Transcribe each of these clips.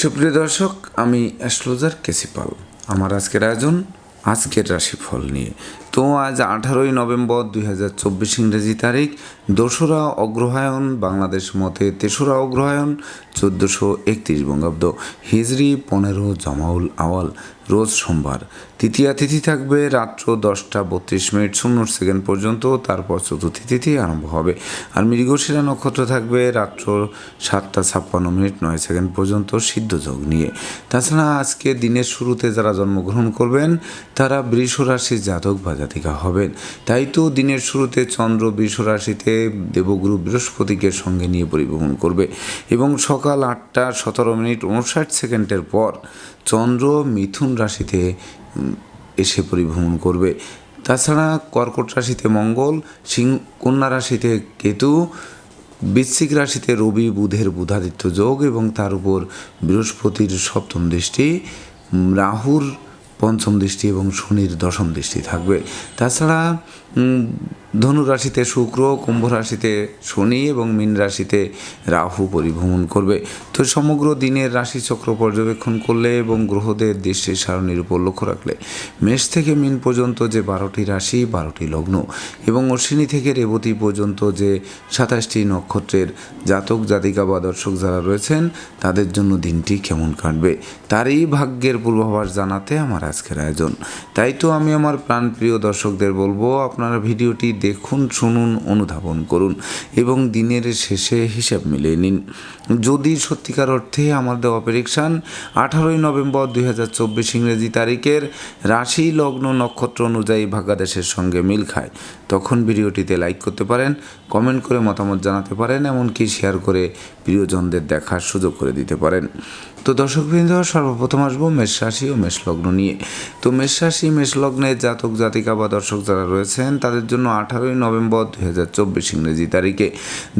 সুপ্রিয় দর্শক, আমি অ্যাস্ট্রোলজার কেসিপাল আমার আজকের আয়োজন, আজকের রাশিফল নিয়ে। তো আজ আঠারোই নভেম্বর দুই হাজার চব্বিশ ইংরেজি তারিখ, দোসরা অগ্রহায়ণ, বাংলাদেশ মতে তেসরা অগ্রহায়ণ, চোদ্দোশো একত্রিশ বঙ্গাব্দ। হিজরি পনেরো জামাউল আওয়াল, রোজ সোমবার। তৃতীয়া তিথি থাকবে রাত্র দশটা বত্রিশ মিনিট শূন্য সেকেন্ড পর্যন্ত, তারপর চতুর্থী তিথি আরম্ভ হবে। আর মৃগশিরা নক্ষত্র থাকবে রাত্র সাতটা ছাপ্পান্ন মিনিট, নয় সেকেন্ড পর্যন্ত সিদ্ধ যোগ নিয়ে। তাছাড়া আজকে দিনের শুরুতে যারা জন্মগ্রহণ করবেন, তারা বৃষ রাশির জাতক বা জাতিকা হবেন। তাই তো দিনের শুরুতে চন্দ্র বৃষ রাশিতে দেবগুরু বৃহস্পতিকে সঙ্গে নিয়ে পরিবহন করবে এবং সকাল আটটা সতেরো মিনিট, উনষাট সেকেন্ডের পর চন্দ্র মিথুন রাশিতে এসে পরিভ্রমণ করবে। তাছাড়া কর্কট রাশিতে মঙ্গল, সিং, কন্যা রাশিতে কেতু, বৃশ্চিক রাশিতে রবি, বুধের বুধাদিত্য যোগ এবং তার উপর বৃহস্পতির সপ্তম দৃষ্টি রাহুর পঞ্চম দৃষ্টি এবং শনির দশম দৃষ্টি থাকবে। তাছাড়া ধনু রাশিতে শুক্র, কুম্ভ রাশিতে শনি এবং মীন রাশিতে রাহু পরিভ্রমণ করবে। তো সমগ্র দিনের রাশিচক্র পর্যবেক্ষণ করলে এবং গ্রহদের দৃষ্টির সারণীর উপর লক্ষ্য রাখলে মেষ থেকে মীন পর্যন্ত যে বারোটি রাশি, বারোটি লগ্ন এবং অশ্বিনী থেকে রেবতী পর্যন্ত যে সাতাশটি নক্ষত্রের জাতক, জাতিকা বা দর্শক যারা রয়েছেন, তাদের জন্য দিনটি কেমন কাটবে, তারই ভাগ্যের পূর্বাভাস জানাতে আমার আজকের আয়োজন। তাই তো আমি আমার প্রাণপ্রিয় দর্শকদের বলব, আপনারা ভিডিওটি দেখুন, শুনুন, অনুধাবন করুন এবং দিনের শেষে হিসাব মিলিয়ে নিন। যদি সত্যিকার অর্থে আমার দেওয়া আঠারোই নভেম্বর দুই হাজার চব্বিশ ইংরেজি তারিখের রাশি লগ্ন নক্ষত্র অনুযায়ী ভাগ্যাদেশের সঙ্গে মিল খায়, তখন ভিডিওটিতে লাইক করতে পারেন কমেন্ট করে মতামত জানাতে পারেন, এমনকি শেয়ার করে প্রিয়জনদের দেখার সুযোগ করে দিতে পারেন। তো দর্শকবৃন্দ, সর্বপ্রথম আসব মেষ রাশি ও মেষ লগ্ন নিয়ে। তো মেষ রাশি, মেষ লগ্নের জাতক, জাতিকা বা দর্শক যারা রয়েছেন, তাদের জন্য আঠারোই নভেম্বর দু হাজার চব্বিশ ইংরেজি তারিখে।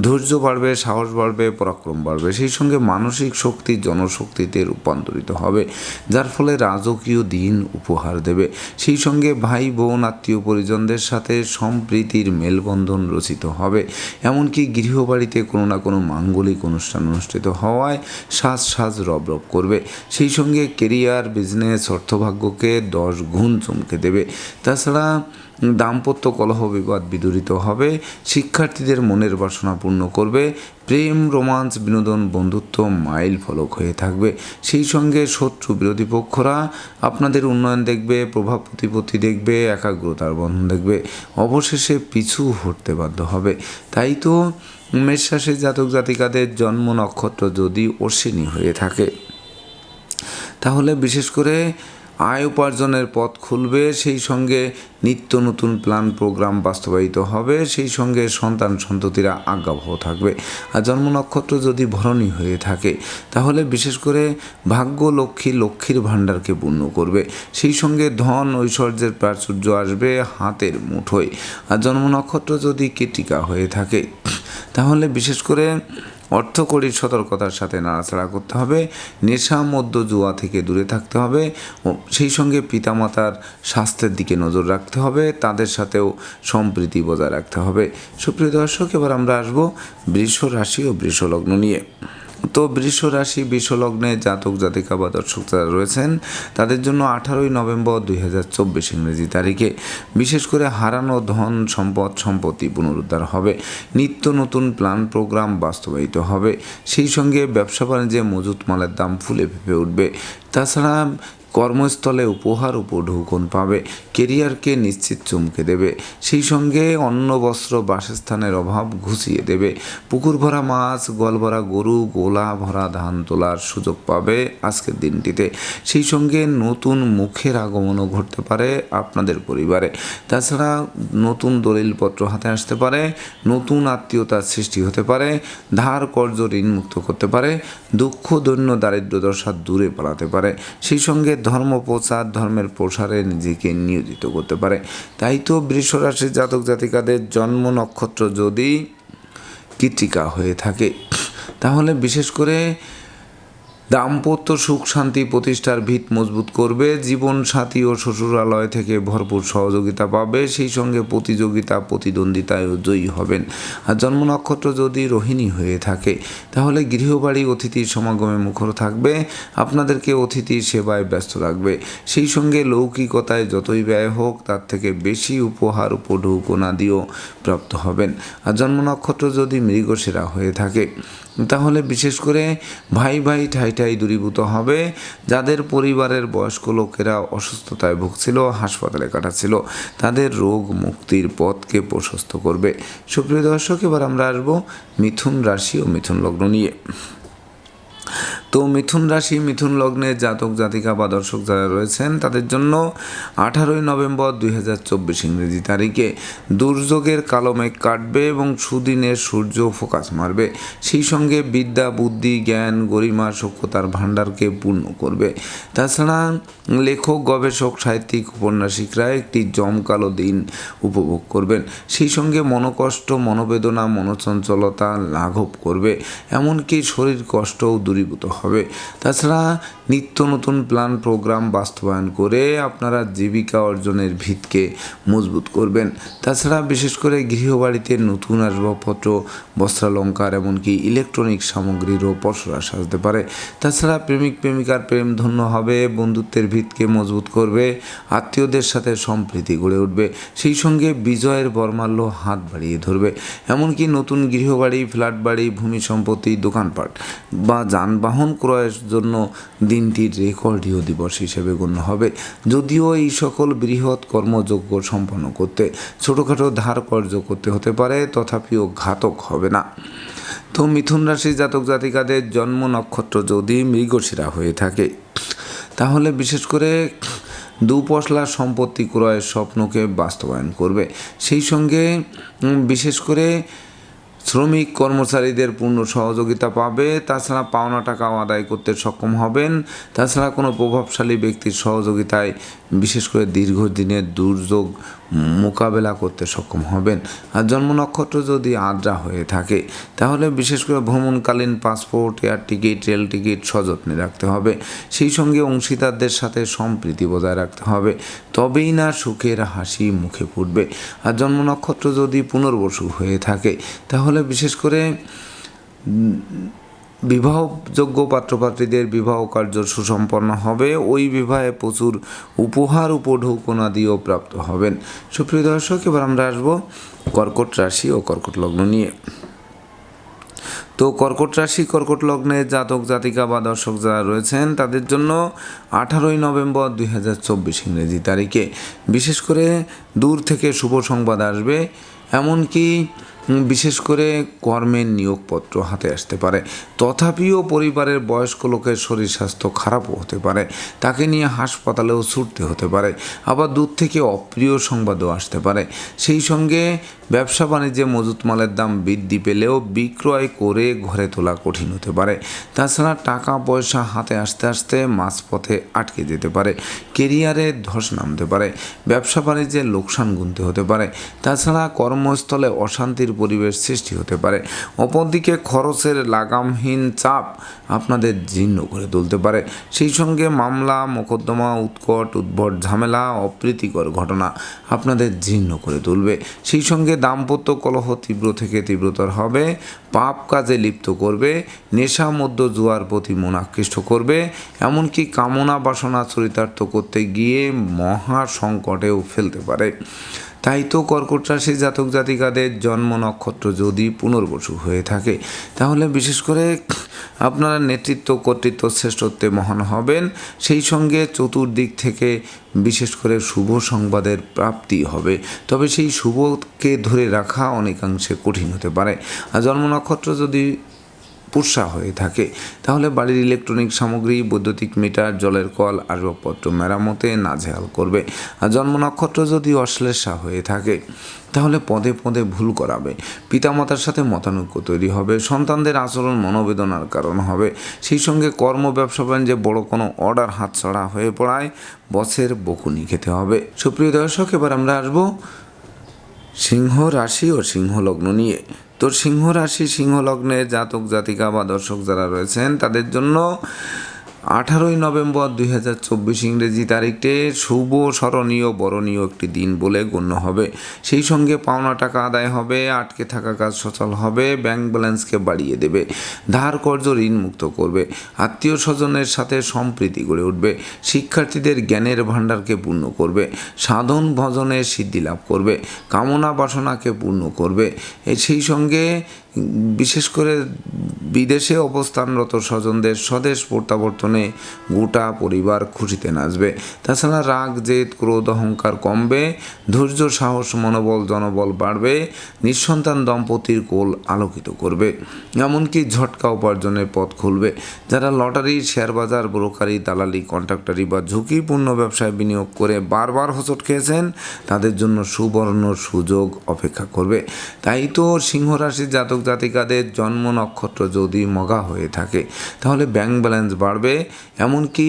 ধৈর্য বাড়বে, সাহস বাড়বে, পরাক্রম বাড়বে, সেই সঙ্গে মানসিক শক্তি, জনশক্তিতে রূপান্তরিত হবে, যার ফলে রাজকীয় দিন উপহার দেবে। সেই সঙ্গে ভাই, বোন, আত্মীয় পরিজনদের সাথে সম্প্রীতির মেলবন্ধন রচিত হবে। এমনকি গৃহবাড়িতে কোনো না কোনো মাঙ্গলিক অনুষ্ঠান অনুষ্ঠিত হওয়ায় সাজ সাজ রব রব করবে। সেই সঙ্গে কেরিয়ার, বিজনেস, অর্থভাগ্যকে দশ গুণ চমকে দেবে। তাছাড়া দাম্পত্য কলহ বিবাদ বিদূরিত হবে, শিক্ষার্থীদের মনের বাসনা পূর্ণ করবে, প্রেম, রোমান্স, বিনোদন, বন্ধুত্ব মাইল ফলক হয়ে থাকবে। সেই সঙ্গে শত্রু বিরোধী পক্ষরা আপনাদের উন্নয়ন দেখবে, প্রভাব প্রতিপত্তি দেখবে, একাগ্রতার বন্ধন দেখবে। অবশেষে পিছু হটতে বাধ্য হবে। তাই তো মেষরাশির জাতক জাতিকাদের জন্ম নক্ষত্র যদি অশ্বিনী হয়ে থাকে তাহলে বিশেষ করে আয় উপার্জনের পথ খুলবে, সেই সঙ্গে নিত্য নতুন প্ল্যান প্রোগ্রাম বাস্তবায়িত হবে, সেই সঙ্গে সন্তান সন্ততিরা আজ্ঞাবহ থাকবে। আর জন্ম নক্ষত্র যদি ভরণী হয়ে থাকে, তাহলে বিশেষ করে ভাগ্য লক্ষ্মী লক্ষ্মীর ভাণ্ডারকে পূর্ণ করবে। সেই সঙ্গে ধন ঐশ্বর্যের প্রাচুর্য আসবে হাতের মুঠোয়। আর জন্ম নক্ষত্র যদি কেটিকা হয়ে থাকে, তাহলে বিশেষ করে অর্থকরীর সতর্কতার সাথে নাড়াচাড়া করতে হবে। নেশা মধ্য জুয়া থেকে দূরে থাকতে হবে সেই সঙ্গে পিতামাতার স্বাস্থ্যের দিকে নজর রাখতে হবে। তাদের সাথেও সম্প্রীতি বজায় রাখতে হবে। সুপ্রিয় দর্শক, এবার আমরা আসব বৃষ রাশি ও বৃষ লগ্ন নিয়ে। তো বৃষ রাশি বৃষ লগ্নে জাতক, জাতিকা বা দর্শক যারা রয়েছেন, তাদের জন্য আঠারোই নভেম্বর দুই হাজার চব্বিশ ইংরেজি তারিখে বিশেষ করে হারানো ধন সম্পদ, সম্পত্তি পুনরুদ্ধার হবে, নিত্য নতুন প্ল্যান প্রোগ্রাম বাস্তবায়িত হবে, সেই সঙ্গে ব্যবসা বাণিজ্যে মজুত মালের দাম ফুলে ফেঁপে উঠবে। তাছাড়া কর্মস্থলে উপহার উপঢৌকন পাবে, কেরিয়ারকে নিশ্চিত চমকে দেবে, সেই সঙ্গে অন্ন, বস্ত্র, বাসস্থানের অভাব ঘুষিয়ে দেবে। পুকুর ভরা মাছ, গল ভরা গরু, গোলা ভরা ধান তোলার সুযোগ পাবে আজকের দিনটিতে। সেই সঙ্গে নতুন মুখের আগমনও ঘটতে পারে আপনাদের পরিবারে। তাছাড়া নতুন দলিলপত্র হাতে আসতে পারে, নতুন আত্মীয়তার সৃষ্টি হতে পারে, ধার কর্য ঋণ মুক্ত করতে পারে, দুঃখ, দৈন্য দারিদ্র দশা দূরে পালাতে পারে। সেই সঙ্গে ধর্ম প্রচার, ধর্মের প্রসারে নিজেকে নিয়োজিত করতে পারে। তাই তো বৃষরাশির জাতক জাতিকাদের জন্ম নক্ষত্র যদি কৃতিকা হয়ে থাকে, তাহলে বিশেষ করে দাম্পত্য সুখ শান্তি প্রতিষ্ঠার ভিত মজবুত করবে, জীবন সাথী ও শ্বশুরালয় থেকে ভরপুর সহযোগিতা পাবে, সেই সঙ্গে প্রতিযোগিতা প্রতিদ্বন্দ্বিতায় জয়ী হবেন। আর জন্ম নক্ষত্র যদি রোহিণী হয়ে থাকে, তাহলে গৃহবাড়ি অতিথির সমাগমে মুখর থাকবে, আপনাদেরকে অতিথি সেবায় ব্যস্ত রাখবে। সেই সঙ্গে লৌকিকতায় যতই ব্যয় হোক, তার থেকে বেশি উপহার উপঢৌকনা দিয়েও প্রাপ্ত হবেন। আর জন্ম নক্ষত্র যদি মৃগসেরা হয়ে থাকে তাহলে বিশেষ করে ভাই ভাই ঠাই ঠাই দূরীভূত হবে। যাদের পরিবারের বয়স্ক লোকেরা অসুস্থতায় ভুগছিল, হাসপাতালে কাটাচ্ছিল, তাদের রোগ মুক্তির পথকে প্রশস্ত করবে। সুপ্রিয় দর্শক, এবার আমরা আসব মিথুন রাশি ও মিথুন লগ্ন নিয়ে। তো মিথুন রাশি, মিথুন লগ্নে জাতক, জাতিকা বা দর্শক যারা রয়েছেন, তাদের জন্য আঠারোই নভেম্বর দুই হাজার চব্বিশ ইংরেজি তারিখে দুর্যোগের কালো মেঘ কাটবে এবং সুদিনের সূর্য ফোকাস মারবে। সেই সঙ্গে বিদ্যা, বুদ্ধি, জ্ঞান, গরিমা সক্ষতার ভাণ্ডারকে পূর্ণ করবে। তাছাড়া লেখক, গবেষক, সাহিত্যিক, উপন্যাসিকরা একটি জমকালো দিন উপভোগ করবেন। সেই সঙ্গে মনোকষ্ট, মনোবেদনা, মনোচঞ্চলতা লাঘব করবে। এমনকি শরীর কষ্টও দূরীভূত হবে। 考虑。但是呢 নিত্য নতুন প্ল্যান প্রোগ্রাম বাস্তবায়ন করে আপনারা জীবিকা অর্জনের ভিতকে মজবুত করবেন। তাছাড়া বিশেষ করে গৃহবাড়িতে নতুন আসবাবপত্র, বস্ত্রালঙ্কার, এমনকি ইলেকট্রনিক সামগ্রীরও পসরা সাজতে পারে। তাছাড়া প্রেমিক, প্রেমিকার প্রেম ধন্য হবে, বন্ধুত্বের ভিতকে মজবুত করবে, আত্মীয়দের সাথে সম্প্রীতি গড়ে উঠবে, সেই সঙ্গে বিজয়ের বর্মাল্য হাত বাড়িয়ে ধরবে। এমনকি নতুন গৃহবাড়ি ফ্ল্যাট বাড়ি ভূমি সম্পত্তি, দোকানপাট বা যানবাহন ক্রয়ের জন্য দিনটি রেকর্ডীয় দিবস হিসেবে গণ্য হবে। যদিও এই সকল বৃহৎ কর্মযজ্ঞ সম্পন্ন করতে ছোটোখাটো ধার কর্য করতে হতে পারে, তথাপিও ঘাতক হবে না। তো মিথুন রাশি জাতক জাতিকাদের জন্ম নক্ষত্র যদি মৃগশিরা হয়ে থাকে, তাহলে বিশেষ করে দুপশলা সম্পত্তি ক্রয়ের স্বপ্নকে বাস্তবায়ন করবে। সেই সঙ্গে বিশেষ করে শ্রমিক কর্মচারীদের পূর্ণ সহযোগিতা পাবে, তাছাড়া পাওনা টাকাও আদায় করতে সক্ষম হবেন। তাছাড়া কোনো প্রভাবশালী ব্যক্তির সহযোগিতায় বিশেষ করে দীর্ঘদিনের দুর্যোগ মোকাবেলা করতে সক্ষম হবেন। আর জন্ম নক্ষত্র যদি আদ্রা হয়ে থাকে, তাহলে বিশেষ করে ভ্রমণকালীন passport, air ticket, rail ticket সযত্নে রাখতে হবে। সেই সঙ্গে অংশীদারদের সাথে সম্প্রীতি বজায় রাখতে হবে। তবেই না সুখের হাসি মুখে ফুটবে। আর জন্ম নক্ষত্র যদি পুনর্বসু হয়ে থাকে, তাহলে বিশেষ করে বিবাহযোগ্য পাত্রপাত্রীদের বিবাহ কার্য সুসম্পন্ন হবে। ওই বিবাহে প্রচুর উপহার উপঢৌকনা দিয়েও প্রাপ্ত হবেন। সুপ্রিয় দর্শক, এবার আমরা আসব কর্কট রাশি ও কর্কট লগ্ন নিয়ে। তো কর্কট রাশি, কর্কট লগ্নে জাতক, জাতিকা বা দর্শক যারা রয়েছেন, তাদের জন্য আঠারোই নভেম্বর দুই হাজার চব্বিশ ইংরেজি তারিখে। বিশেষ করে দূর থেকে শুভ সংবাদ আসবে। এমনকি বিশেষ করে কর্মের নিয়োগপত্র হাতে আসতে পারে। তথাপিও পরিবারের বয়স্ক লোকের শরীর স্বাস্থ্য খারাপও হতে পারে। তাকে নিয়ে হাসপাতালেও ছুটতে হতে পারে। আবার দূর থেকে অপ্রিয় সংবাদও আসতে পারে। সেই সঙ্গে ব্যবসা বাণিজ্যে মজুত মালের দাম বৃদ্ধি পেলেও বিক্রয় করে ঘরে তোলা কঠিন হতে পারে। তাছাড়া টাকা পয়সা হাতে আসতে আসতে মাঝপথে আটকে যেতে পারে। কেরিয়ারে ধস নামতে পারে। ব্যবসা বাণিজ্যে লোকসান গুনতে হতে পারে। তাছাড়া কর্মস্থলে অশান্তির পরিবেশ সৃষ্টি হতে পারে। অপরদিকে খরচের লাগামহীন চাপ আপনাদের জীর্ণ করে তুলতে পারে। সেই সঙ্গে মামলা, মোকদ্দমা, উৎকট, উদ্ভট ঝামেলা, অপ্রীতিকর ঘটনা আপনাদের জীর্ণ করে তুলবে। সেই সঙ্গে দাম্পত্য কলহ তীব্র থেকে তীব্রতর হবে। পাপ কাজে লিপ্ত করবে। নেশা মধ্য জুয়ার প্রতি মন আকৃষ্ট করবে। এমনকি কামনা বাসনা চরিতার্থ করতে গিয়ে মহা সংকটেও ফেলতে পারে। তাই তো কর্কট রাশি জাতক জাতিকাদের জন্ম নক্ষত্র যদি পুনর্বসু হয়ে থাকে, তাহলে বিশেষ করে আপনারা নেতৃত্ব, কর্তৃত্ব, শ্রেষ্ঠত্বে মহান হবেন। সেই সঙ্গে চতুর্দিক থেকে বিশেষ করে শুভ সংবাদের প্রাপ্তি হবে। তবে সেই শুভকে ধরে রাখা অনেকাংশে কঠিন হতে পারে। আর জন্ম নক্ষত্র যদি পুষা হয়ে থাকে। তাহলে বাড়ির ইলেকট্রনিক সামগ্রী, বৈদ্যুতিক মিটার, জলের কল, আসবাবপত্র মেরামতে নাজেহাল করবে। আর জন্ম নক্ষত্র যদি অশ্লেষা হয়ে থাকে, তাহলে পদে পদে ভুল করাবে। পিতামাতার সাথে মতানৈক্য তৈরি হবে, সন্তানদের আচরণ মনোবেদনার কারণ হবে। সেই সঙ্গে কর্ম, ব্যবসা বাণিজ্যে বড় কোনো অর্ডার হাতছাড়া হয়ে পড়ায় বসের বকুনি খেতে হবে। সুপ্রিয় দর্শক, এবার আমরা আসব সিংহ রাশি ও সিংহ লগ্ন নিয়ে। তো সিংহ রাশি সিংহ লগ্নে জাতক জাতিকা বা দর্শক যারা রয়েছেন তাদের জন্য আঠারোই নভেম্বর দুই হাজার চব্বিশ ইংরেজি তারিখে শুভ, স্মরণীয়, বরণীয় একটি দিন বলে গণ্য হবে। সেই সঙ্গে পাওনা টাকা আদায় হবে, আটকে থাকা কাজ সচল হবে, ব্যাংক ব্যালেন্সকে বাড়িয়ে দেবে, ধার কর্য ঋণ মুক্ত করবে, আত্মীয় স্বজনের সাথে সম্প্রীতি গড়ে উঠবে, শিক্ষার্থীদের জ্ঞানের ভাণ্ডারকে পূর্ণ করবে, সাধন ভজনে সিদ্ধি লাভ করবে, কামনা বাসনাকে পূর্ণ করবে। সেই সঙ্গে বিশেষ করে বিদেশে অবস্থানরত স্বজনদের স্বদেশ প্রত্যাবর্তনে গোটা পরিবার খুশিতে নাচবে। তাছাড়া রাগ, জেদ, ক্রোধ, অহংকার কমবে, ধৈর্য, সাহস, মনোবল, জনবল বাড়বে, নিঃসন্তান দম্পতির কোল আলোকিত করবে। এমনকি ঝটকা উপার্জনের পথ খুলবে। যারা লটারি, শেয়ার বাজার, ব্রোকারি, দালালি, কন্ট্রাক্টারি বা ঝুঁকিপূর্ণ ব্যবসায় বিনিয়োগ করে বারবার হোঁচট খেয়েছেন, তাদের জন্য সুবর্ণ সুযোগ অপেক্ষা করবে। তাই তো সিংহ রাশির জাতক জাতিকাদের জন্ম নক্ষত্র যদি মগা হয়ে থাকে, তাহলে ব্যাংক ব্যালেন্স বাড়বে, এমনকি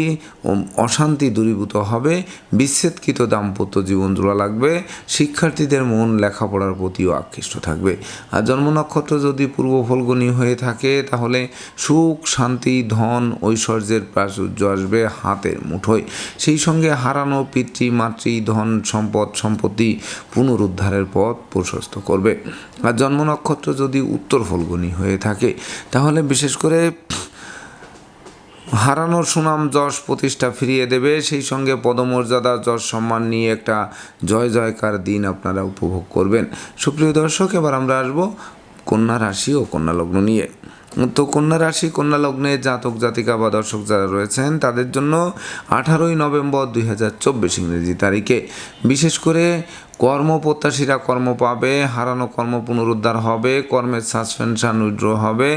অশান্তি দূরীভূত হবে, বিচ্ছেদকৃত দাম্পত্য জীবন জোড়া লাগবে, শিক্ষার্থীদের মন লেখাপড়ার প্রতিও আকৃষ্ট থাকবে। আর জন্ম নক্ষত্র যদি পূর্ব ফলগুনি হয়ে থাকে, তাহলে সুখ, শান্তি, ধন, ঐশ্বর্যের প্রাচুর্য আসবে হাতের মুঠোয়। সেই সঙ্গে হারানো পিতৃ, মাতৃ, ধন, সম্পদ, সম্পত্তি পুনরুদ্ধারের পথ প্রশস্ত করবে। আর জন্ম নক্ষত্র যদি উত্তর ফলগুনি হয়ে থাকে। তাহলে বিশেষ করে হারানোর সুনাম যশ প্রতিষ্ঠা ফিরিয়ে দেবে। সেই সঙ্গে পদমর্যাদা যশ সম্মান নিয়ে একটা জয় জয়কার দিন আপনারা উপভোগ করবেন। সুপ্রিয় দর্শক, এবার আমরা আসব কন্যা রাশি ও কন্যা লগ্ন নিয়ে। তো কন্যা রাশি, কন্যা লগ্নে জাতক, জাতিকা বা দর্শক যারা রয়েছেন, তাদের জন্য আঠারোই নভেম্বর দুই হাজার চব্বিশ ইংরেজি তারিখে। বিশেষ করে কর্মপ্রত্যাশীরা কর্ম পাবে, হারানো কর্ম পুনরুদ্ধার হবে, কর্মের সাসপেনশন উইড্র হবে,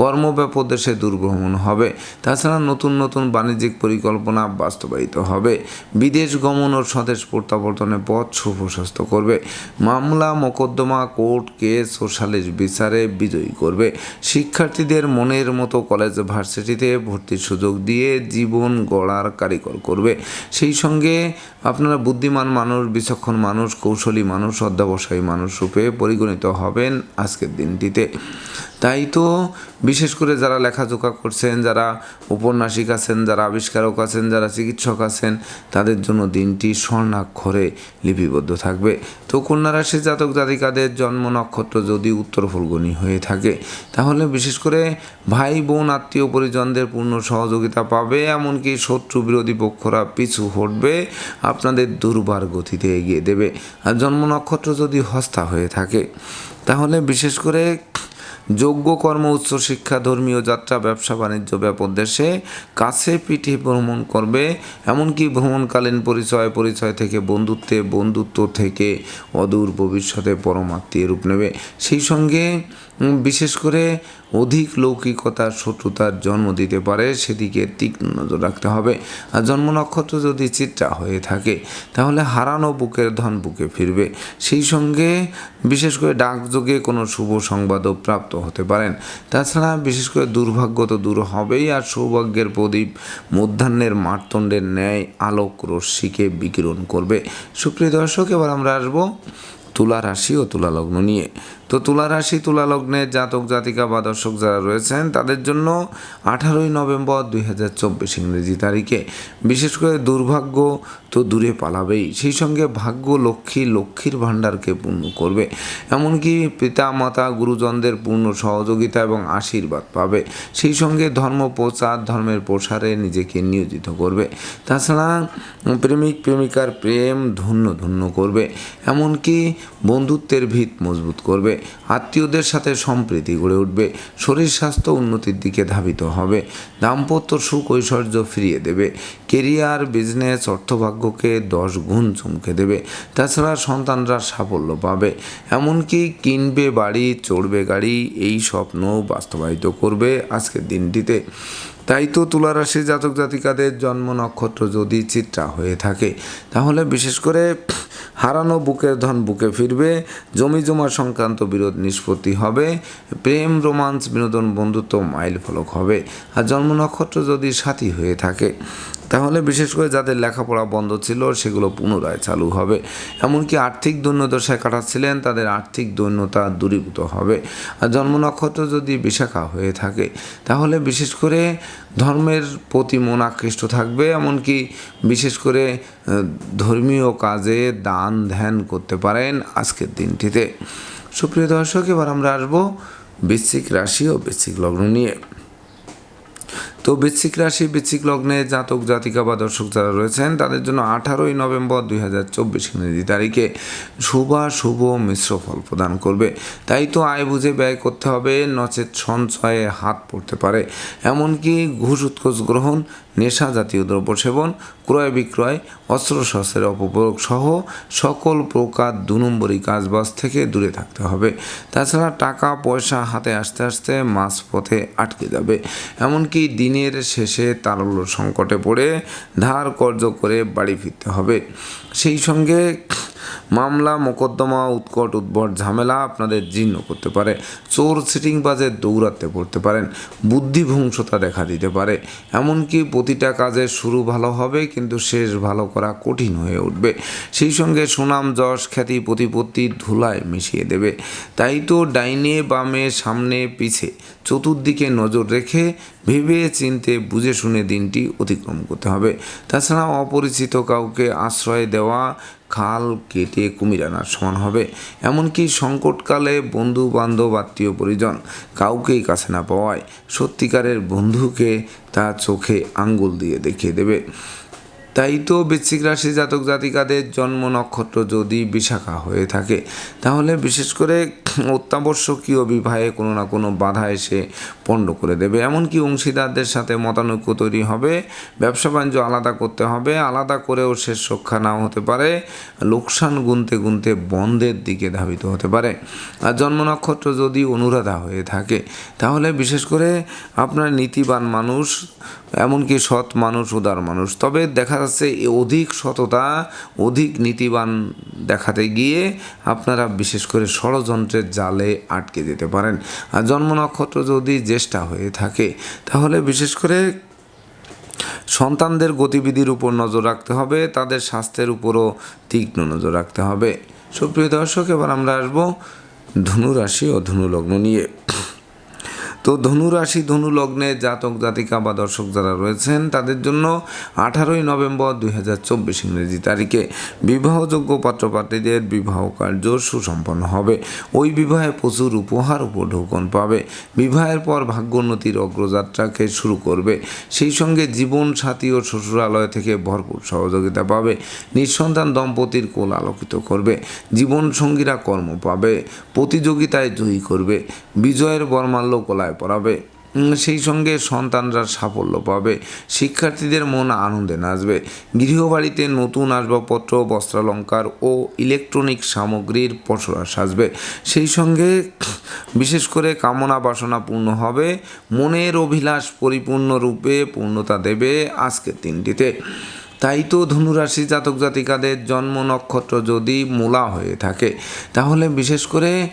কর্মব্যাপদেশে দুর্ভ্রমণ হবে। তাছাড়া নতুন নতুন বাণিজ্যিক পরিকল্পনা বাস্তবায়িত হবে। বিদেশ গমন ও স্বদেশ প্রত্যাবর্তনের পথ সুপ্রশস্ত করবে। মামলা, মোকদ্দমা, কোর্ট কেস ও সালিশ বিচারে বিজয়ী করবে। শিক্ষার্থীদের মনের মতো কলেজ ভার্সিটিতে ভর্তির সুযোগ দিয়ে জীবন গড়ার কারিগর করবে। সেই সঙ্গে আপনারা বুদ্ধিমান মানুষ, বিচক্ষণ মানুষ কৌশলী মানুষ অধ্যাবসায়ী মানুষ রূপে পরিগণিত হবেন আজকের দিনটিতে। তাই তো বিশেষ করে যারা লেখাজোখা করছেন, যারা উপন্যাসিক আছেন, যারা আবিষ্কারক আছেন, যারা চিকিৎসক আছেন, তাদের জন্য দিনটি স্বর্ণাক্ষরে লিপিবদ্ধ থাকবে। তো কন্যা রাশি জাতক জাতিকাদের জন্ম নক্ষত্র যদি উত্তর ফলগুনি হয়ে থাকে, তাহলে বিশেষ করে ভাই, বোন, আত্মীয় পরিজনদের পূর্ণ সহযোগিতা পাবে, এমনকি শত্রু বিরোধী পক্ষরা পিছু হটবে, আপনাদের দুর্বার গতিতে এগিয়ে দেবে। আর জন্ম নক্ষত্র যদি হস্তা হয়ে থাকে, তাহলে বিশেষ করে যোগ্য কর্ম, উচ্চ শিক্ষা, ধর্মীয় যাত্রা, ব্যবসা, বাণিজ্য, ব্যাপক দেশে কাছে পিঠে ভ্রমণ করবে। এমনকি ভ্রমণকালীন পরিচয় পরিচয় থেকে বন্ধুত্বে, বন্ধুত্ব থেকে অদূর ভবিষ্যতে পরমাত্মীয় রূপ নেবে। সেই সঙ্গে বিশেষ করে অধিক লৌকিকতার শত্রুতার জন্ম দিতে পারে, সেদিকে তীক্ষ্ণ নজর রাখতে হবে। আর জন্ম নক্ষত্র যদি চিত্রা হয়ে থাকে, তাহলে হারানো বুকের ধন বুকে ফিরবে। সেই সঙ্গে বিশেষ করে ডাকযোগে কোনো শুভ সংবাদও প্রাপ্ত হতে পারেন। তাছাড়া বিশেষ করে দুর্ভাগ্য তো দূর হবেই, আর সৌভাগ্যের প্রদীপ মধ্যাহ্নের মারতণ্ডের ন্যায় আলোক রশ্মিকে বিকিরণ করবে। সুপ্রিয় দর্শক, এবার আমরা আসব তুলা রাশি ও তুলা লগ্ন নিয়ে। তো তুলা রাশি তুলা লগ্নের জাতক, জাতিকা বা দর্শক যারা রয়েছেন, তাদের জন্য আঠারোই নভেম্বর দুই হাজার চব্বিশ ইংরেজি তারিখে। বিশেষ করে দুর্ভাগ্য তো দূরে পালাবেই। সেই সঙ্গে ভাগ্য লক্ষ্মী, লক্ষ্মীর ভাণ্ডারকে পূর্ণ করবে। এমনকি পিতা মাতা গুরুজনদের পূর্ণ সহযোগিতা এবং আশীর্বাদ পাবে। সেই সঙ্গে ধর্ম প্রচার, ধর্মের প্রসারে নিজেকে নিয়োজিত করবে। তাছাড়া প্রেমিক, প্রেমিকার প্রেম ধন্য ধন্য করবে। এমনকি বন্ধুত্বের ভিত মজবুত করবে। আত্মীয়দের সাথে সম্প্রীতি গড়ে উঠবে। শরীর স্বাস্থ্য উন্নতির দিকে ধাবিত হবে। দাম্পত্য সুখ ঐশ্বর্য ফিরিয়ে দেবে। কেরিয়ার, বিজনেস, অর্থভাগ্যকে দশ গুণ চমকে দেবে। তাছাড়া সন্তানরা সাফল্য পাবে। এমনকি কিনবে বাড়ি, চড়বে গাড়ি, এই স্বপ্ন বাস্তবায়িত করবে আজকের দিনটিতে। তাই তো তুলারাশি জাতক জাতিকাদের জন্ম নক্ষত্র যদি চিত্রা হয়ে থাকে, তাহলে বিশেষ করে হারানো বুকের ধন বুকে ফিরবে, জমি জমা সংক্রান্ত বিরোধ নিষ্পত্তি হবে, প্রেম, রোমান্স, বিনোদন, বন্ধুত্ব মাইল ফলক হবে। আর জন্ম নক্ষত্র যদি সাথী হয়ে থাকে তাহলে বিশেষ করে যাদের লেখাপড়া বন্ধ ছিল, সেগুলো পুনরায় চালু হবে। এমনকি আর্থিক দৈন্যদশায় কাটাচ্ছিলেন, তাদের আর্থিক দৈন্যতা দূরীভূত হবে। আর জন্ম নক্ষত্র যদি বিশাখা হয়ে থাকে, তাহলে বিশেষ করে ধর্মের প্রতি মন আকৃষ্ট থাকবে। এমনকি বিশেষ করে ধর্মীয় কাজে দান ধ্যান করতে পারেন আজকের দিনটিতে। সুপ্রিয় দর্শক, এবার আমরা আসব বৃশ্চিক রাশি ও বৃশ্চিক লগ্ন নিয়ে। তো বৃশ্চিক রাশি, বৃশ্চিক লগ্নে জাতক, জাতিকা বা দর্শক যারা রয়েছেন, তাদের জন্য আঠারোই নভেম্বর দুই হাজার চব্বিশ ইংরেজি তারিখে শুভা, শুভ মিশ্র ফল প্রদান করবে। তাই তো আয় বুঝে ব্যয় করতে হবে, নচেত সঞ্চয়ে হাত পড়তে পারে। এমনকি ঘুষ, উৎকোষ গ্রহণ নেশা, জাতীয় দ্রব্য সেবন ক্রয় বিক্রয় অস্ত্রশস্ত্রের অপপ্রয়োগ সহ সকল প্রকার দু নম্বরী কাজবাজ থেকে দূরে থাকতে হবে। তাছাড়া টাকা, পয়সা হাতে আসতে আসতে মাছ পথে আটকে যাবে। এমনকি দিনের শেষে তারল্য সংকটে পড়ে ধার কর্য করে বাড়ি ফিরতে হবে। সেই সঙ্গে মামলা, মোকদ্দমা, উৎকট উদ্ভট ঝামেলা আপনাদের জীর্ণ করতে পারে। চোর সিটিং বাজে দৌড়াতে পড়তে পারেন। বুদ্ধিভংসতা দেখা দিতে পারে। এমনকি প্রতিটা কাজের শুরু ভালো হবে, কিন্তু শেষ ভালো করা কঠিন হয়ে উঠবে। সেই সঙ্গে সুনাম, যশ, খ্যাতি, প্রতিপত্তি ধুলায় মিশিয়ে দেবে। তাই তো ডাইনে বামে সামনে পিছে চতুর্দিকে নজর রেখে ভেবে চিনতে, বুঝে শুনে দিনটি অতিক্রম করতে হবে। তাছাড়া অপরিচিত কাউকে আশ্রয় দেওয়া খাল কেটে কুমির আনার সমান হবে। এমনকি সংকটকালে বন্ধু বান্ধব আত্মীয়, পরিজন কাউকেই কাছে না পাওয়ায় সত্যিকারের বন্ধুকে তা চোখে আঙ্গুল দিয়ে দেখিয়ে দেবে। তাই তো বৃশ্চিক রাশি জাতক জাতিকাদের জন্ম নক্ষত্র যদি বিশাখা হয়ে থাকে, তাহলে বিশেষ করে অত্যাবশ্যকীয় বিবাহে কোনো না কোনো বাধা এসে পণ্ড করে দেবে। এমনকি অংশীদারদের সাথে মতানৈক্য তৈরি হবে, ব্যবসা বাণিজ্য আলাদা করতে হবে, আলাদা করেও শেষ রক্ষা নাও হতে পারে, লোকসান গুনতে গুনতে বন্ধের দিকে ধাবিত হতে পারে। আর জন্ম নক্ষত্র যদি অনুরাধা হয়ে থাকে, তাহলে বিশেষ করে আপনার নীতিবান মানুষ, এমনকি সৎ মানুষ, উদার মানুষ। তবে দেখা যাচ্ছে অধিক সততা, অধিক নীতিবান দেখাতে গিয়ে আপনারা বিশেষ করে ষড়যন্ত্রের জালে আটকে যেতে পারেন। আর জন্ম নক্ষত্র যদি জ্যেষ্ঠা হয়ে থাকে, তাহলে বিশেষ করে সন্তানদের গতিবিধির উপর নজর রাখতে হবে, তাদের স্বাস্থ্যের উপরও তীক্ষ্ণ নজর রাখতে হবে। সুপ্রিয় দর্শক, এবার আমরা আসব ধনু রাশি ও ধনু লগ্ন নিয়ে। তো ধনুরাশি ধনু লগ্নে জাতক, জাতিকা বা দর্শক যারা রয়েছেন, তাদের জন্য আঠারোই নভেম্বর দুই হাজার চব্বিশ ইংরেজি তারিখে বিবাহযোগ্য পাত্রপাত্রীদের বিবাহ কার্য সুসম্পন্ন হবে। ওই বিবাহে প্রচুর উপহার উপঢৌকন পাবে। বিবাহের পর ভাগ্যোন্নতির অগ্রযাত্রাকে শুরু করবে। সেই সঙ্গে জীবন সাথী ও শ্বশুরালয় থেকে ভরপুর সহযোগিতা পাবে। নিঃসন্তান দম্পতির কোল আলোকিত করবে। জীবন সঙ্গীরা কর্ম পাবে। প্রতিযোগিতায় জয়ী করবে। বিজয়ের বর্মাল্য কোলায় পড়াবে। সেই সঙ্গে সন্তানরা সাফল্য পাবে। শিক্ষার্থীদের মন আনন্দে নাচবে। গৃহবাড়িতে নতুন আসবাবপত্র, বস্ত্রালঙ্কার ও ইলেকট্রনিক সামগ্রীর পসরা সাজবে। সেই সঙ্গে বিশেষ করে কামনা বাসনা পূর্ণ হবে। মনের অভিলাষ পরিপূর্ণরূপে পূর্ণতা দেবে আজকের দিনটিতে। তাই তো ধনুরাশি জাতক জাতিকাদের জন্ম নক্ষত্র যদি মূলা হয়ে থাকে, তাহলে বিশেষ করে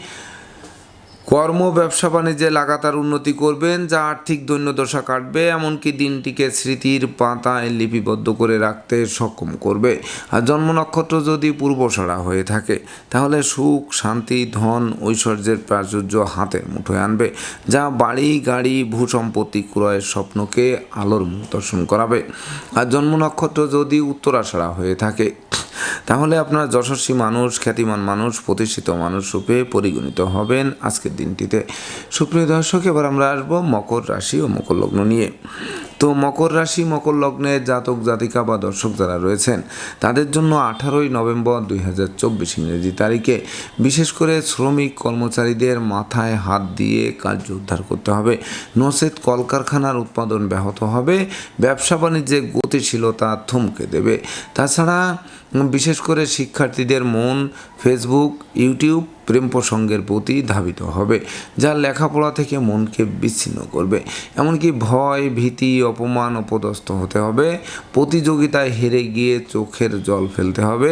কর্ম, ব্যবসা, বাণিজ্যে লাগাতার উন্নতি করবেন, যা আর্থিক দৈন্যদশা কাটবে, এমনকি দিনটিকে স্মৃতির পাতায় লিপিবদ্ধ করে রাখতে সক্ষম করবে। আর জন্ম নক্ষত্র যদি পূর্বসরা হয়ে থাকে, তাহলে সুখ, শান্তি, ধন, ঐশ্বর্যের প্রাচুর্য হাতের মুঠোয় আনবে, যা বাড়ি, গাড়ি, ভূসম্পত্তি ক্রয়ের স্বপ্নকে আলোর দর্শন করাবে। আর জন্ম নক্ষত্র যদি উত্তরাষাঢ়া হয়ে থাকে, তাহলে আপনার যশস্বী মানুষ, খ্যাতিমান মানুষ, প্রতিষ্ঠিত মানুষ রূপে পরিগণিত হবেন আজকের দিনটিতে। সুপ্রিয় দর্শক, এবার আমরা আসব মকর রাশি ও মকর লগ্ন নিয়ে। তো মকর রাশি, মকর লগ্নে জাতক, জাতিকা বা দর্শক যারা রয়েছেন, তাদের জন্য আঠারোই নভেম্বর দুই হাজার চব্বিশ ইংরেজি তারিখে বিশেষ করে শ্রমিক কর্মচারীদের মাথায় হাত দিয়ে কার্য উদ্ধার করতে হবে। নচেত কলকারখানার উৎপাদন ব্যাহত হবে, ব্যবসা বাণিজ্যে গতিশীলতা থমকে দেবে। তাছাড়া বিশেষ করে শিক্ষার্থীদের মন, ফেসবুক, ইউটিউব প্রেম প্রসঙ্গের প্রতি ধাবিত হবে, যা লেখাপড়া থেকে মনকে বিচ্ছিন্ন করবে। এমনকি ভয়, ভীতি, অপমান, অপদস্থ হতে হবে, প্রতিযোগিতায় হেরে গিয়ে চোখের জল ফেলতে হবে,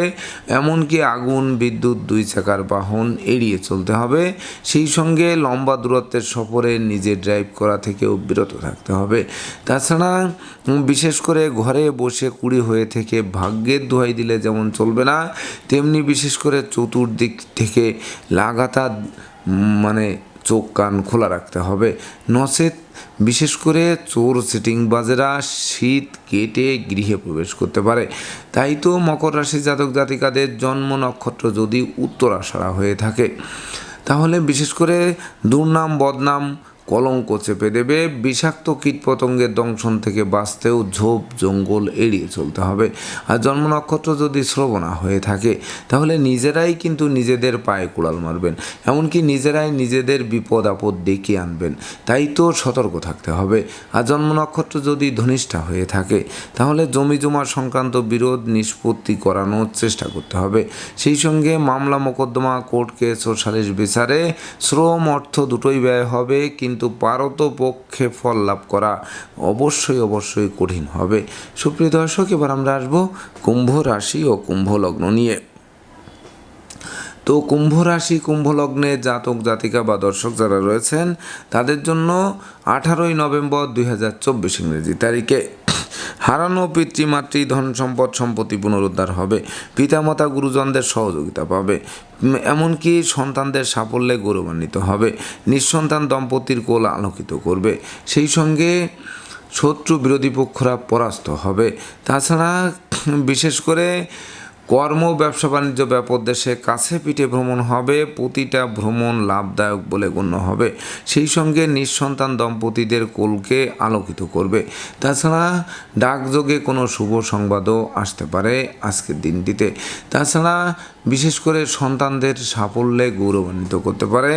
এমনকি আগুন, বিদ্যুৎ, দুই চাকার বাহন এড়িয়ে চলতে হবে। সেই সঙ্গে লম্বা দূরত্বের সফরে নিজে ড্রাইভ করা থেকেও বিরত থাকতে হবে। তাছাড়া, বিশেষ করে ঘরে বসে কুড়ি হয়ে থেকে ভাগ্যের দোহাই দিলে যেমন চলবে না, তেমনি বিশেষ করে চতুর্দিক থেকে লাগাতার মানে চোখ কান খোলা রাখতে হবে। নচেত বিশেষ করে চোর সিটিং বাজেরা শীত কেটে গৃহে প্রবেশ করতে পারে। তাই তো মকর রাশি জাতক জাতিকাদের জন্ম নক্ষত্র যদি উত্তরাষাঢ়া হয়ে থাকে, তাহলে বিশেষ করে দুর্নাম, বদনাম কলঙ্ক চেপে দেবে, বিষাক্ত কীটপতঙ্গের দংশন থেকে বাঁচতেও ঝোপ, জঙ্গল এড়িয়ে চলতে হবে। আর জন্ম নক্ষত্র যদি শ্রবণা হয়ে থাকে, তাহলে নিজেরাই কিন্তু নিজেদের পায়ে কুড়াল মারবেন। এমনকি নিজেরাই নিজেদের বিপদ আপদ ডেকে আনবেন। তাই তো সতর্ক থাকতে হবে। আর জন্ম নক্ষত্র যদি ধনিষ্ঠা হয়ে থাকে, তাহলে জমি জমা সংক্রান্ত বিরোধ নিষ্পত্তি করানোর চেষ্টা করতে হবে। সেই সঙ্গে মামলা মোকদ্দমা, কোর্ট কেস ও সালিশ বিচারে শ্রম অর্থ দুটোই ব্যয় হবে, কিন্তু পারত পক্ষে ফল লাভ করা অবশ্যই অবশ্যই কঠিন হবে। সুপ্রিয় দর্শক, এবার আমরা আসব কুম্ভ রাশি ও কুম্ভ লগ্ন নিয়ে। তো কুম্ভ রাশি কুম্ভ লগ্নে জাতক, জাতিকা বা দর্শক যারা রয়েছেন, তাদের জন্য আঠারোই নভেম্বর দুই হাজার চব্বিশ ইংরেজি তারিখে হারানো পিতৃমাতৃ ধন সম্পদ সম্পত্তি পুনরুদ্ধার হবে। পিতামাতা, গুরুজনদের সহযোগিতা পাবে। এমনকি সন্তানদের সাফল্যে গৌরবান্বিত হবে। নিঃসন্তান দম্পতির কোল আলোকিত করবে। সেই সঙ্গে শত্রু বিরোধী পক্ষরা পরাস্ত হবে। তাছাড়া বিশেষ করে কর্ম ব্যবসা বাণিজ্য ব্যাপক দেশে কাছে পিঠে ভ্রমণ হবে, প্রতিটা ভ্রমণ লাভদায়ক বলে গণ্য হবে। সেই সঙ্গে নিঃসন্তান দম্পতিদের কোলকে আলোকিত করবে। তাছাড়া ডাকযোগে কোনো শুভ সংবাদও আসতে পারে আজকের দিনটিতে। তাছাড়া বিশেষ করে সন্তানদের সাফল্যে গৌরবান্বিত করতে পারে,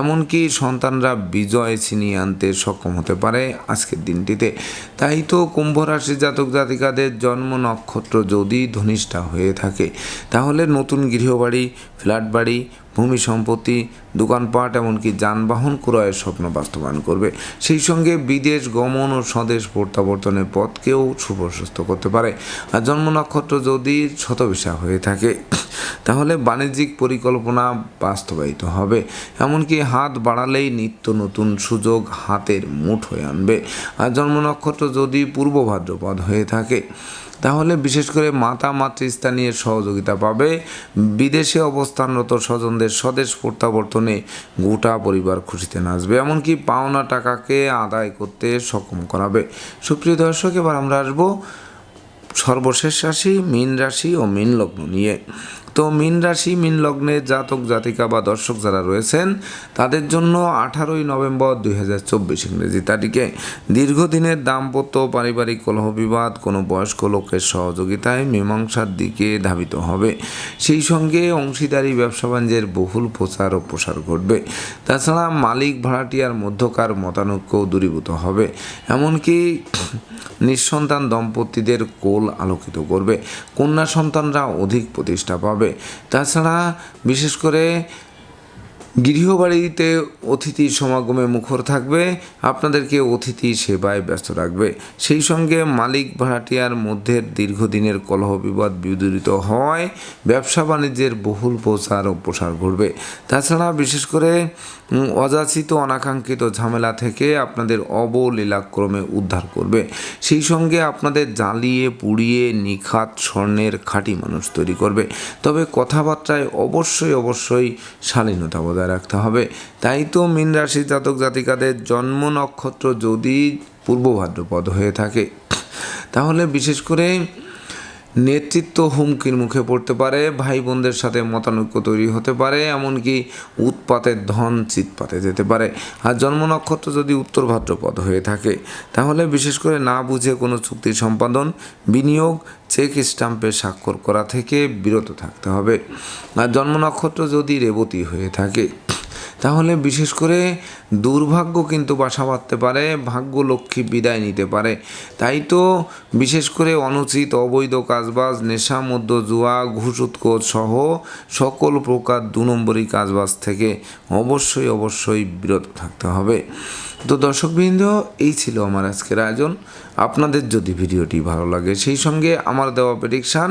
এমনকি সন্তানরা বিজয় ছিনিয়ে আনতে সক্ষম হতে পারে আজকের দিনটিতে। তাই তো কুম্ভ রাশি জাতক জাতিকাদের জন্ম নক্ষত্র যদি ধনিষ্ঠা হয়ে থাকে, তাহলে নতুন গৃহবাড়ি, ফ্ল্যাট বাড়ি ভূমি সম্পত্তি, দোকানপাট, এমনকি যানবাহন ক্রয়ের স্বপ্ন বাস্তবায়ন করবে। সেই সঙ্গে বিদেশ গমন ও স্বদেশ প্রত্যাবর্তনের পথকেও সুপ্রশস্ত করতে পারে। আর জন্ম নক্ষত্র যদি শতবিশা হয়ে থাকে, তাহলে বাণিজ্যিক পরিকল্পনা বাস্তবায়িত হবে। এমনকি হাত বাড়ালেই নিত্য নতুন সুযোগ হাতের মুঠোয় আনবে। আর জন্ম নক্ষত্র যদি পূর্ব ভাদ্রপদ হয়ে থাকে তাহলে বিশেষ করে মাতা মাতৃস্থানীয় সহযোগিতা পাবে। বিদেশে অবস্থানরত স্বজনদের স্বদেশ প্রত্যাবর্তনে গোটা পরিবার খুশিতে নাচবে, এমনকি পাওনা টাকাকে আদায় করতে সক্ষম করাবে। সুপ্রিয় দর্শক, এবার আমরা আসব সর্বশেষ রাশি, মীন রাশি ও মীন লগ্ন নিয়ে। তো মীন রাশি, মীন লগ্নে জাতক, জাতিকা বা দর্শক যারা রয়েছেন, তাদের জন্য আঠারোই নভেম্বর দুই হাজার চব্বিশ ইংরেজি তারিখে দীর্ঘদিনের দাম্পত্য, পারিবারিক কলহ বিবাদ, কোনো বয়স্ক লোকের সহযোগিতায় মীমাংসার দিকে ধাবিত হবে। সেই সঙ্গে অংশীদারি, ব্যবসা বাণিজ্যের বহুল প্রচার ও প্রসার ঘটবে। তাছাড়া মালিক, ভাড়াটিয়ার মধ্যকার মতানৈক্যও দূরীভূত হবে। এমনকি নিঃসন্তান দম্পতিদের কোল আলোকিত করবে। কন্যা সন্তানরা অধিক প্রতিষ্ঠা পাবে। তাছাড়া বিশেষ করে গৃহবাড়িতে অতিথি সমাগমে মুখর থাকবে, আপনাদেরকে অতিথি সেবায় ব্যস্ত রাখবে। সেই সঙ্গে মালিক ভাড়াটিয়ার মধ্যে দীর্ঘদিনের কলহ বিবাদ বিদূরিত হয় ব্যবসা বাণিজ্যের বহুল প্রচার ও প্রসার ঘটবে। তাছাড়া বিশেষ করে অযাচিত, অনাকাঙ্ক্ষিত ঝামেলা থেকে আপনাদের অবলীলাক্রমে উদ্ধার করবে। সেই সঙ্গে আপনাদের জ্বালিয়ে, পুড়িয়ে নিখাত স্বর্ণের খাঁটি মানুষ তৈরি করবে। তবে কথাবার্তায় অবশ্যই অবশ্যই শালীনতা বজায় রাখতে হবে। তাই তো মীন রাশি জাতক জাতিকাদের জন্ম নক্ষত্র যদি পূর্ব ভাদ্রপদ হয়ে থাকে, তাহলে বিশেষ করে নেতৃত্ব হুমকির মুখে পড়তে পারে ভাই বোনদের সাথে মতানৈক্য তৈরি হতে পারে, এমনকি উৎপাতের ধন চিৎপাতে যেতে পারে। আর জন্ম নক্ষত্র যদি উত্তর ভাদ্রপদ হয়ে থাকে, তাহলে বিশেষ করে না বুঝে কোনো চুক্তি সম্পাদন, বিনিয়োগ, চেক স্টাম্পে স্বাক্ষর করা থেকে বিরত থাকতে হবে। আর জন্ম নক্ষত্র যদি রেবতী হয়ে থাকে তাহলে বিশেষ করে দুর্ভাগ্য কিন্তু বাসা বাঁধতে পারে, ভাগ্য লক্ষ্মী বিদায় নিতে পারে। তাই তো বিশেষ করে অনুচিত, অবৈধ কাজবাজ, নেশা মধ্য জুয়া, ঘুষ, উৎকোচ সহ সকল প্রকার দু নম্বরী কাজবাজ থেকে অবশ্যই অবশ্যই বিরত থাকতে হবে। তো দর্শকবৃন্দ, এই ছিল আমার আজকের আয়োজন। আপনাদের যদি ভিডিওটি ভালো লাগে, সেই সঙ্গে আমার দেওয়া প্রেডিকশান